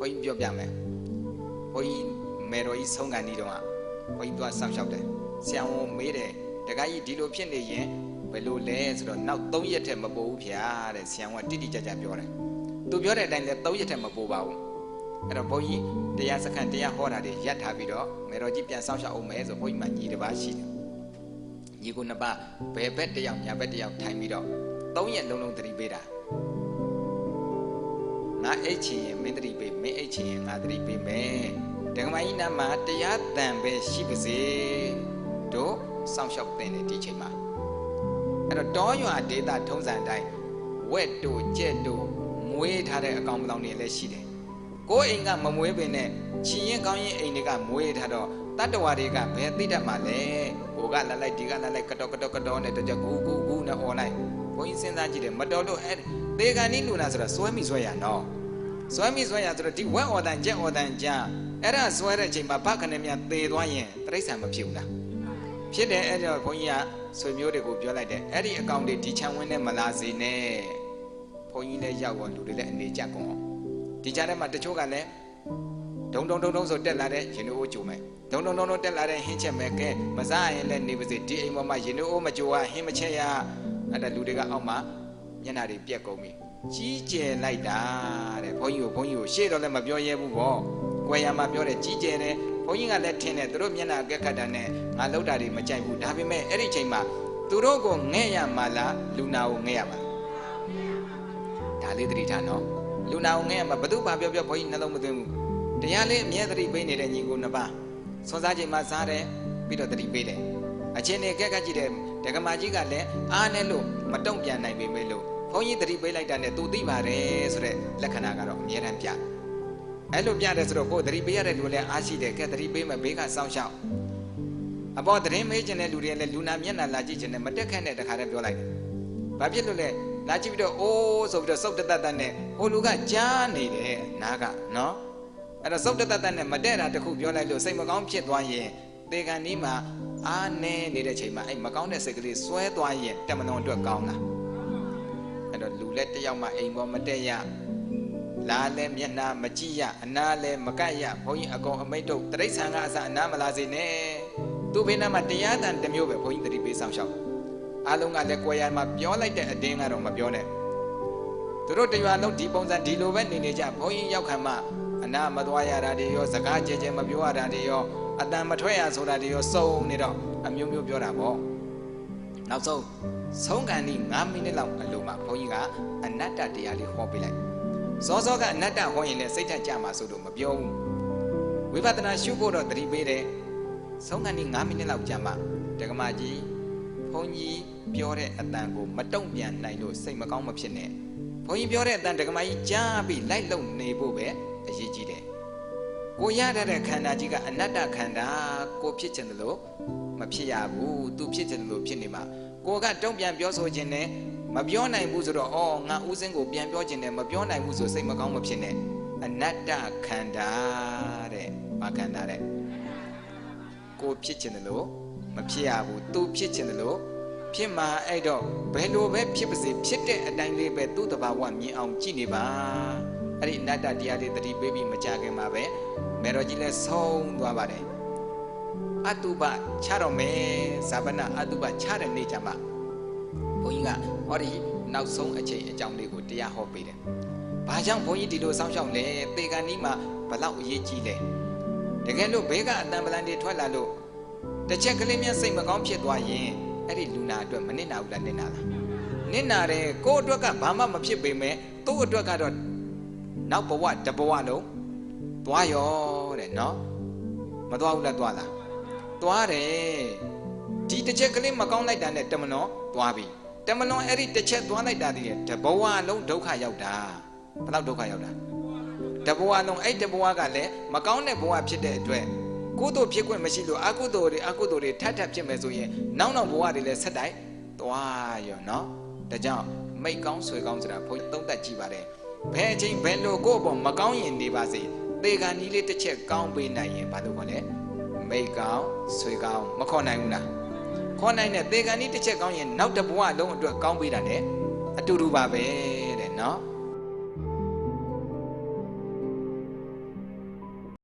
ဘုန်းကြီးပြောပြမယ်ဘုန်းကြီးမေတော်ကြီးဆုံးကန်ဒီတော့ဘုန်းကြီးသွားဆောက်ရှောက်တယ်ဆရာဝန်မေးတယ်တခါကြီးဒီလိုဖြစ်နေရင်ဘယ်လိုလဲဆိုတော့နောက်3ရက်ထက်မပိုဘူးဗျာတဲ့ဆရာဝန်ကတိတိကျကျပြောတယ်သူပြောတဲ့အတိုင်းလဲ3ရက်ထက်မပိုပါဘူးအဲ့တော့ဘုန်းကြီးတရားစခန်းတရားဟောတာတွေရပ်ထားပြီးတော့မေတော်ကြီးပြန်ဆောက်ရှောက်အောင်မယ်ဆိုဘုန်းကြီးမှညီတစ်ပါးရှိတယ်ညီကိုနှစ်ပါးဘယ်ဘက်တစ်ယောက်ညာဘက်တစ်ယောက်ထိုင်ပြီးတော့3ရက်လုံးလုံးသတိပေးတာငါ အိတ်ချင်ရင်မင်းသတိပေးမင်းအိတ်ချင်ရင်ငါသတိပေးမယ်ဒကမကြီးနာမှာတရားတန်ပဲရှိပါစေတို့စောင့်ရှောက်တဲ့ဒီချိန်မှာအဲ့တော့တောရွာဒေတာထုံးစံတိုင်းဝက်တို့ကြက်တို့မွေးထားတဲ့အကောင်ပလောင်တွေလည်းရှိတယ်ကိုယ်အိမ်ကမမွေးပင်နဲ့ချီရင်ကောင်းရင်အိမ်တွေကမွေးထားတော့တတ္တဝါတွေကဘယ်သိတတ်မှာလဲဟိုကလလိုက်ဒီကလလိုက်ကတော့ကတော့ကတော့နဲ့တကြကူကူကူနဲ့អော်လိုက်ဘုန်းကြီးစဉ်းစားကြည့်တယ်မတော်လို့အဲ့သေကန်နီးလူနာဆိုတာစွဲမိစွဲရနော် စွဲမိစွဲရဆိုတော့ဒီဝက်អော်တန်ကြက်អော်တန်ကြအဲ့ဒါစွဲတဲ့အချိန်မှာဘခနဲ့မြသေသွားရင်တိရစ္ဆာန်မဖြစ်ဘူးလားဖြစ်တယ်အဲ့တော့ဘုန်းကြီးကဆွေမျိုးတွေကိုပြောလိုက်တယ်အဲ့ဒီအကောင်တွေဒီချမ်းဝင်းနဲ့မလာစေနဲ့ဘုန်းကြီးလည်းရောက်တော့လူတွေလည်းအနေကြကုန်အောင်ဒီကြားထဲမှာတချို့ကလည်းဒုံဒုံဒုံဒုံဆိုတက်လာတဲ့ရင်တို့ကြိုမယ်ဒုံဒုံဒုံဒုံတက်လာတဲ့ဟင်းချက်မဲ့ကဲမစားရင်လည်းနေပါစေဒီအိမ်ပေါ်မှာရင်တို့မကြိုရဟင်းမချက်ရအဲ့ဒါလူတွေကအောက်မှာမျက်နှာတွေပြက်ကုန်ပြီ ကြီးကျယ်လိုက်တာတဲ့ဘုန်းကြီးကိုဘုန်းကြီးကိုရှေ့တော့လည်းမပြောရဲဘူးပေါ့ကွယ်ရမှာပြောတယ်ကြီးကျယ်တယ်ဘုန်းကြီးကလည်းထင်တယ်သူတို့မျက်နှာကက်ခတ်တာနဲ့ငါလောက်တာတွေမကြိုက်ဘူးဒါပေမဲ့အဲ့ဒီချိန်မှာသူတို့ကိုငဲ့ရမှာလားလူနာကိုငဲ့ရမှာဒါလေးသတိထားနော်လူနာကိုငဲ့ရမှာဘသူဘာပြောပြောဘုန်းကြီးနှလုံးမသွင်းဘူးတရားလေးအမြဲသတိပေးနေတဲ့ညီကိုနှစ်ပါးဆွမ်းစားချိန်မှာစားတယ်ပြီးတော့သတိပေးတယ်အချင်းနဲ့ကက်ကက်ကြည့်တယ်ဒကမာကြီးကလည်းအားနဲ့လို့မတုံ့ပြန်နိုင်ပေမဲ့လို့ ဘုန်းကြီးသတိပေးလိုက်တာနဲ့သူသိပါတယ်ဆိုတဲ့လက္ခဏာကတော့အမြဲတမ်းပြအဲ့လိုပြတယ်ဆိုတော့ကိုယ်သတိပေးရတဲ့လူလည်းအားရှိတယ်ကဲသတိပေးမယ်ဘေးကစောင့်ရှောက်အပေါ်သတင်းမေးခြင်းတဲ့လူတွေလည်းလူနာမျက်နှာလာကြည့်ခြင်းနဲ့မတက်ခန့်တဲ့တခါတည်းပြောလိုက်တယ်ဘာဖြစ်လို့လဲလာကြည့်ပြီးတော့အိုးဆိုပြီးတော့စုတ်တတတ်တတ်နဲ့ဟိုလူကကြားနေတယ်နားကနော်အဲ့တော့စုတ်တတတ်တတ်နဲ့မတက်တာတခုပြောလိုက်လို့စိတ်မကောင်းဖြစ်သွားရင်သေကန်ဒီမှာအားနေနေတဲ့ချိန်မှာအဲ့မကောင်းတဲ့စိတ်ကလေးစွဲသွားရင်တမလွန်အတွက်ကောင်းလားအဲ့တော့ လူလက်တယောက်မှအိမ်ပေါ်မတက်ရလာလဲမျက်နှာမကြည့်ရအနာလဲမကတ်ရဘုန်းကြီးအကောင်အမိတ်တို့တရိษံကအစအနာမလာစေနဲ့သူ့ဘေးနားမှာတရားတန်တစ်မျိုးပဲဘုန်းကြီးတတိပေးဆောင်ရှောက်အားလုံးကလည်းကိုယ်ရမှာပြောလိုက်တဲ့အတင်းကတော့မပြောနဲ့သူတို့တရွာလုံးဒီပုံစံဒီလိုပဲနေနေကြဘုန်းကြီးရောက်ခံမှအနာမသွားရတာတွေရောစကားကြဲကြဲမပြောရတာတွေရောအတန်မထွက်ရဆိုတာတွေရောစုံနေတော့အမျိုးမျိုးပြောတာပေါ့ နောက်ဆုံးဆုံးကန်ဒီ9မိနစ်လောက်အလိုမှာဘုန်းကြီးကအနတ္တတရားလေးဟောပေးလိုက်စောစောကအနတ္တဟောရင်လည်းစိတ်ထက်ကြမှာဆိုတော့မပြောဘူးဝိပဿနာရှုဖို့တော့သတိပေးတယ်ဆုံးကန်ဒီ9မိနစ်လောက်ကြာမှတက္ကမကြီးဘုန်းကြီးပြောတဲ့အတန်ကိုမတုံ့ပြန်နိုင်လို့စိတ်မကောင်းမဖြစ်နဲ့ဘုန်းကြီးပြောတဲ့အတန်တက္ကမကြီးကြားပြီးလိုက်လုံနေဖို့ပဲအရေးကြီးတယ်ကိုရတဲ့ခန္ဓာကြီးကအနတ္တခန္ဓာကိုဖြစ်ခြင်းလို့ မဖြစ်ရဘူးသူဖြစ်ခြင်းလို့ဖြစ်နေမှာကိုကတုံ့ပြန်ပြောဆိုခြင်းနဲ့မပြောနိုင်ဘူးဆိုတော့အော်ငါဥစဉ်ကိုပြန်ပြောခြင်းနဲ့မပြောနိုင်ဘူးဆိုစိတ်မကောင်းမဖြစ်နဲ့အနတ္တခန္ဓာတဲ့ဘာခန္ဓာတဲ့ကိုဖြစ်ခြင်းလို့မဖြစ်ရဘူးသူဖြစ်ခြင်းလို့ဖြစ်မှာအဲ့တော့ဘယ်လိုပဲဖြစ်ပါစေဖြစ်တဲ့အတိုင်းလေးပဲသူ့တဘာဝမြင်အောင်ကြည့်နေပါအဲ့ဒီအနတ္တတရားတွေတတိပေးပြီးမကြခင်မှာပဲမေတော်ကြီးလဲဆုံးသွားပါတယ် အတုပချတော့မယ်ဇာပနာအတုပချတဲ့နေ့ကျမှဘုန်းကြီးကဟောဒီနောက်ဆုံးအချိန်အကြောင်းလေးကိုတရားဟောပေးတယ်။ဘာကြောင့်ဘုန်းကြီးဒီလိုစောင့်ရှောက်လဲသေကန်ဒီမှာဘလောက်အရေးကြီးလဲ။တကယ်လို့ဘေးကအတန်ပလန်တွေထွက်လာလို့တစ်ချက်ကလေးများစိတ်မကောင်းဖြစ်သွားရင်အဲ့ဒီလူနာအတွက်မနစ်နာဘူးလားနစ်နာလား။နစ်နာတယ်ကိုယ့်အတွက်ကဘာမှမဖြစ်ပေမဲ့သူ့အတွက်ကတော့နောက်ဘဝတဘဝလုံးသွားရောတဲ့နော်မသွားဘူးလားသွားလား သွားတယ်ဒီတစ်ချက်ကလေးမကောင်းလိုက်တာနဲ့တမနောသွားပြီတမလွန်အဲ့ဒီတစ်ချက်သွားလိုက်တာတည်းတဘဝလုံးဒုက္ခရောက်တာဘယ်လောက်ဒုက္ခရောက်တာတဘဝလုံးအဲ့တဘဝကလည်းမကောင်းတဲ့ဘဝဖြစ်တဲ့အတွက်ကုသိုလ်ဖြစ်ခွင့်မရှိလို့အကုသိုလ်တွေအကုသိုလ်တွေထပ်ထပ်ဖြစ်မယ်ဆိုရင်နောက်နောက်ဘဝတွေလည်းဆက်တိုက်သွားရောနော်ဒါကြောင့်မိတ်ကောင်းဆွေကောင်းဆိုတာဘုန်းကြီးသုံးသပ်ကြည့်ပါတယ်ဘယ်အချိန်ဘယ်လိုကိုယ့်အပေါ်မကောင်းရင်နေပါစေသေကံကြီးလေးတစ်ချက်ကောင်းပေးနိုင်ရင်ဘာလို့ခေါ်လဲ မိတ်ကောင်းဆွေကောင်းမခေါ်နိုင်ဘူးလားခေါ်နိုင်တဲ့သေကံကြီးတစ်ချက်ကောင်းရင်နောက်တစ်ဘဝလုံးအတွက်ကောင်းပေးတာ ਨੇ အတူတူပါပဲတဲ့နော်